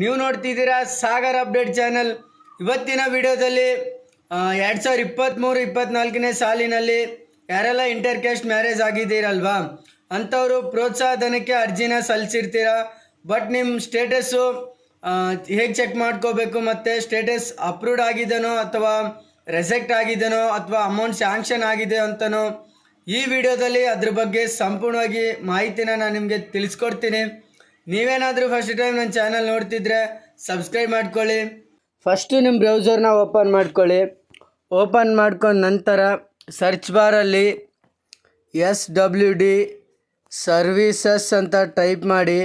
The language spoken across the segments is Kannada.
ನೀವು ನೋಡ್ತಿದ್ದೀರಾ ಸಾಗರ್ ಅಪ್ಡೇಟ್ ಚಾನಲ್. ಇವತ್ತಿನ ವಿಡಿಯೋದಲ್ಲಿ ಎರಡು ಸಾವಿರ ಇಪ್ಪತ್ತ್ಮೂರು ಇಪ್ಪತ್ತ್ನಾಲ್ಕನೇ ಸಾಲಿನಲ್ಲಿ ಯಾರೆಲ್ಲ ಇಂಟರ್ ಕ್ಯಾಸ್ಟ್ ಮ್ಯಾರೇಜ್ ಆಗಿದ್ದೀರಲ್ವಾ? ಅಂಥವರು ಪ್ರೋತ್ಸಾಹಧನಕ್ಕೆ ಅರ್ಜಿನ ಸಲ್ಲಿಸಿರ್ತೀರ? ಬಟ್ ನಿಮ್ಮ ಸ್ಟೇಟಸ್ಸು ಹೇಗೆ ಚೆಕ್ ಮಾಡ್ಕೋಬೇಕು ಮತ್ತು ಸ್ಟೇಟಸ್ ಅಪ್ರೂವ್ಡ್ ಆಗಿದೆನೋ ಅಥವಾ ರೆಸೆಕ್ಟ್ ಆಗಿದೆನೋ ಅಥವಾ ಅಮೌಂಟ್ ಸ್ಯಾಂಕ್ಷನ್ ಆಗಿದೆ ಅಂತನೋ ಈ ವಿಡಿಯೋದಲ್ಲಿ ಅದ್ರ ಬಗ್ಗೆ ಸಂಪೂರ್ಣವಾಗಿ ಮಾಹಿತಿನ ನಾನು ನಿಮಗೆ ತಿಳಿಸ್ಕೊಡ್ತೀನಿ. ನೀವೇನಾದರೂ ಫಸ್ಟ್ ಟೈಮ್ ನನ್ನ ಚಾನಲ್ ನೋಡ್ತಿದ್ರೆ ಸಬ್ಸ್ಕ್ರೈಬ್ ಮಾಡ್ಕೊಳ್ಳಿ. ಫಸ್ಟು ನಿಮ್ಮ ಬ್ರೌಸರ್ನ ಓಪನ್ ಮಾಡ್ಕೊಳ್ಳಿ. ಓಪನ್ ಮಾಡ್ಕೊಂಡ ನಂತರ ಸರ್ಚ್ ಬಾರಲ್ಲಿ ಎಸ್ ಡಬ್ಲ್ಯೂ ಡಿ ಸರ್ವೀಸಸ್ ಅಂತ ಟೈಪ್ ಮಾಡಿ.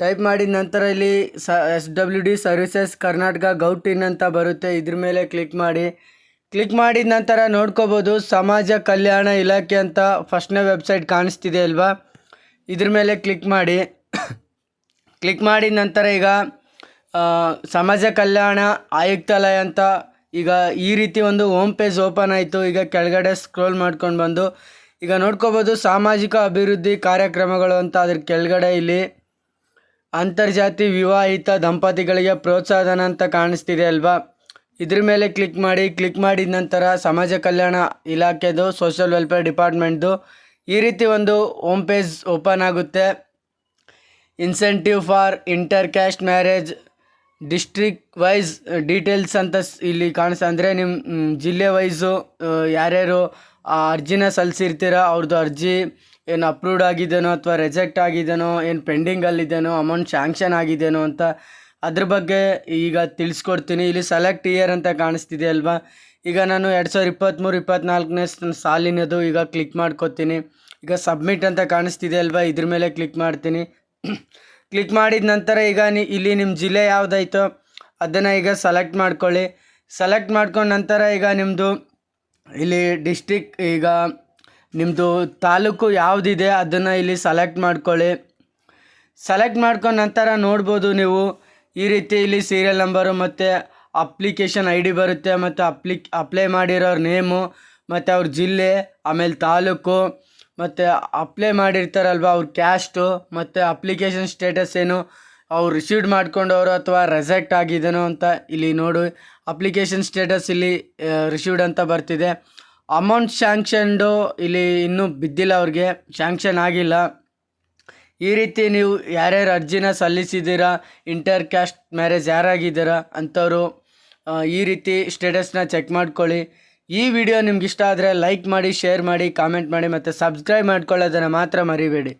ಟೈಪ್ ಮಾಡಿದ ನಂತರ ಇಲ್ಲಿ ಸ S W D services Karnataka ಗೌಟಿನ್ ಅಂತ ಬರುತ್ತೆ. ಇದ್ರ ಮೇಲೆ ಕ್ಲಿಕ್ ಮಾಡಿ. ಕ್ಲಿಕ್ ಮಾಡಿದ ನಂತರ ನೋಡ್ಕೋಬೋದು ಸಮಾಜ ಕಲ್ಯಾಣ ಇಲಾಖೆ ಅಂತ ಫಸ್ಟ್ನೇ ವೆಬ್ಸೈಟ್ ಕಾಣಿಸ್ತಿದೆ ಅಲ್ವಾ? ಇದ್ರ ಮೇಲೆ ಕ್ಲಿಕ್ ಮಾಡಿ. ಕ್ಲಿಕ್ ಮಾಡಿದ ನಂತರ ಈಗ ಸಮಾಜ ಕಲ್ಯಾಣ ಆಯುಕ್ತಾಲಯ ಅಂತ ಈಗ ಈ ರೀತಿ ಒಂದು ಹೋಮ್ ಪೇಜ್ ಓಪನ್ ಆಯಿತು. ಈಗ ಕೆಳಗಡೆ ಸ್ಕ್ರೋಲ್ ಮಾಡ್ಕೊಂಡು ಬಂದು, ಈಗ ನೋಡ್ಕೋಬೋದು ಸಾಮಾಜಿಕ ಅಭಿವೃದ್ಧಿ ಕಾರ್ಯಕ್ರಮಗಳು ಅಂತ ಅದ್ರ ಕೆಳಗಡೆ ಇಲ್ಲಿ ಅಂತರ್ಜಾತಿ ವಿವಾಹಿತ ದಂಪತಿಗಳಿಗೆ ಪ್ರೋತ್ಸಾಹನ ಅಂತ ಕಾಣಿಸ್ತಿದೆ ಅಲ್ವಾ? ಇದ್ರ ಮೇಲೆ ಕ್ಲಿಕ್ ಮಾಡಿ, ಕ್ಲಿಕ್ ಮಾಡಿದ ನಂತರ ಸಮಾಜ ಕಲ್ಯಾಣ ಇಲಾಖೆದು ಸೋಷಿಯಲ್ ವೆಲ್ಫೇರ್ ಡಿಪಾರ್ಟ್ಮೆಂಟ್ದು ಈ ರೀತಿ ಒಂದು ಹೋಮ್ ಪೇಜ್ ಓಪನ್ ಆಗುತ್ತೆ. Incentive for inter caste marriage district wise details ಅಂತ ಇಲ್ಲಿ ಕಾಣಿಸ್ತಾ ಅಂದರೆ ನಿಮ್ಮ ಜಿಲ್ಲೆ ವೈಸು ಯಾರ್ಯಾರು, ಆ, ಅರ್ಜಿನ ಸಲ್ಲಿಸಿರ್ತೀರ ಅವ್ರದ್ದು ಅರ್ಜಿ ಏನು ಅಪ್ರೂವ್ಡ್ ಆಗಿದೆಯೋ ಅಥವಾ ರಿಜೆಕ್ಟ್ ಆಗಿದೆಯೋ ಏನು ಪೆಂಡಿಂಗಲ್ಲಿದೆಯೋ ಅಮೌಂಟ್ ಶ್ಯಾಂಕ್ಷನ್ ಆಗಿದೆಯೋ ಅಂತ ಅದ್ರ ಬಗ್ಗೆ ಈಗ ತಿಳಿಸ್ಕೊಡ್ತೀನಿ. ಇಲ್ಲಿ ಸೆಲೆಕ್ಟ್ ಇಯರ್ ಅಂತ ಕಾಣಿಸ್ತಿದೆ ಅಲ್ವಾ? ಈಗ ನಾನು ಎರಡು ಸಾವಿರದ ಇಪ್ಪತ್ತ್ಮೂರು ಇಪ್ಪತ್ತ್ನಾಲ್ಕನೇ ಸಾಲಿನದು ಈಗ ಕ್ಲಿಕ್ ಮಾಡ್ಕೊತೀನಿ. ಈಗ ಸಬ್ಮಿಟ್ ಅಂತ ಕಾಣಿಸ್ತಿದೆ ಅಲ್ವಾ? ಇದ್ರ ಮೇಲೆ ಕ್ಲಿಕ್ ಮಾಡ್ತೀನಿ. ಕ್ಲಿಕ್ ಮಾಡಿದ ನಂತರ ಈಗ ನಿ ಇಲ್ಲಿ ನಿಮ್ಮ ಜಿಲ್ಲೆ ಯಾವುದಾಯ್ತೋ ಅದನ್ನು ಈಗ ಸೆಲೆಕ್ಟ್ ಮಾಡ್ಕೊಳ್ಳಿ. ಸೆಲೆಕ್ಟ್ ಮಾಡ್ಕೊಂಡ ನಂತರ ಈಗ ನಿಮ್ಮದು ಇಲ್ಲಿ ಡಿಸ್ಟಿಕ್ ಈಗ ನಿಮ್ಮದು ತಾಲೂಕು ಯಾವುದಿದೆ ಅದನ್ನು ಇಲ್ಲಿ ಸೆಲೆಕ್ಟ್ ಮಾಡ್ಕೊಳ್ಳಿ. ಸೆಲೆಕ್ಟ್ ಮಾಡ್ಕೊಂಡ ನಂತರ ನೋಡ್ಬೋದು ನೀವು ಈ ರೀತಿ ಇಲ್ಲಿ ಸೀರಿಯಲ್ ನಂಬರು ಮತ್ತು ಅಪ್ಲಿಕೇಶನ್ ಐ ಡಿ ಬರುತ್ತೆ ಮತ್ತು ಅಪ್ಲಿಕ್ ಅಪ್ಲೈ ಮಾಡಿರೋರ ನೇಮು ಮತ್ತು ಅವ್ರ ಜಿಲ್ಲೆ, ಆಮೇಲೆ ತಾಲೂಕು ಮತ್ತು ಅಪ್ಲೈ ಮಾಡಿರ್ತಾರಲ್ವ ಅವ್ರ ಕ್ಯಾಸ್ಟು ಮತ್ತು ಅಪ್ಲಿಕೇಶನ್ ಸ್ಟೇಟಸ್ ಏನು, ಅವ್ರು ರಿಸೀವ್ಡ್ ಮಾಡ್ಕೊಂಡವರು ಅಥವಾ ರೆಸೆಕ್ಟ್ ಆಗಿದೆನೋ ಅಂತ ಇಲ್ಲಿ ನೋಡು. ಅಪ್ಲಿಕೇಶನ್ ಸ್ಟೇಟಸ್ ಇಲ್ಲಿ ರಿಸೀವ್ಡ್ ಅಂತ ಬರ್ತಿದೆ. ಅಮೌಂಟ್ ಶ್ಯಾಂಕ್ಷನ್ಡು ಇಲ್ಲಿ ಇನ್ನೂ ಬಿದ್ದಿಲ್ಲ ಅವ್ರಿಗೆ ಶ್ಯಾಂಕ್ಷನ್ ಆಗಿಲ್ಲ. ಈ ರೀತಿ ನೀವು ಯಾರ್ಯಾರು ಅರ್ಜಿನ ಸಲ್ಲಿಸಿದ್ದೀರಾ ಇಂಟರ್ ಕ್ಯಾಸ್ಟ್ ಮ್ಯಾರೇಜ್ ಯಾರಾಗಿದ್ದೀರಾ ಅಂಥವ್ರು ಈ ರೀತಿ ಸ್ಟೇಟಸ್ನ ಚೆಕ್ ಮಾಡ್ಕೊಳ್ಳಿ. ಈ ವಿಡಿಯೋ ನಿಮ್ಗೆ ಇಷ್ಟ ಆದರೆ ಲೈಕ್ ಮಾಡಿ ಶೇರ್ ಮಾಡಿ ಕಾಮೆಂಟ್ ಮಾಡಿ ಮತ್ತು ಸಬ್ಸ್ಕ್ರೈಬ್ ಮಾಡ್ಕೊಳ್ಳೋದನ್ನು ಮಾತ್ರ ಮರಿಬೇಡಿ.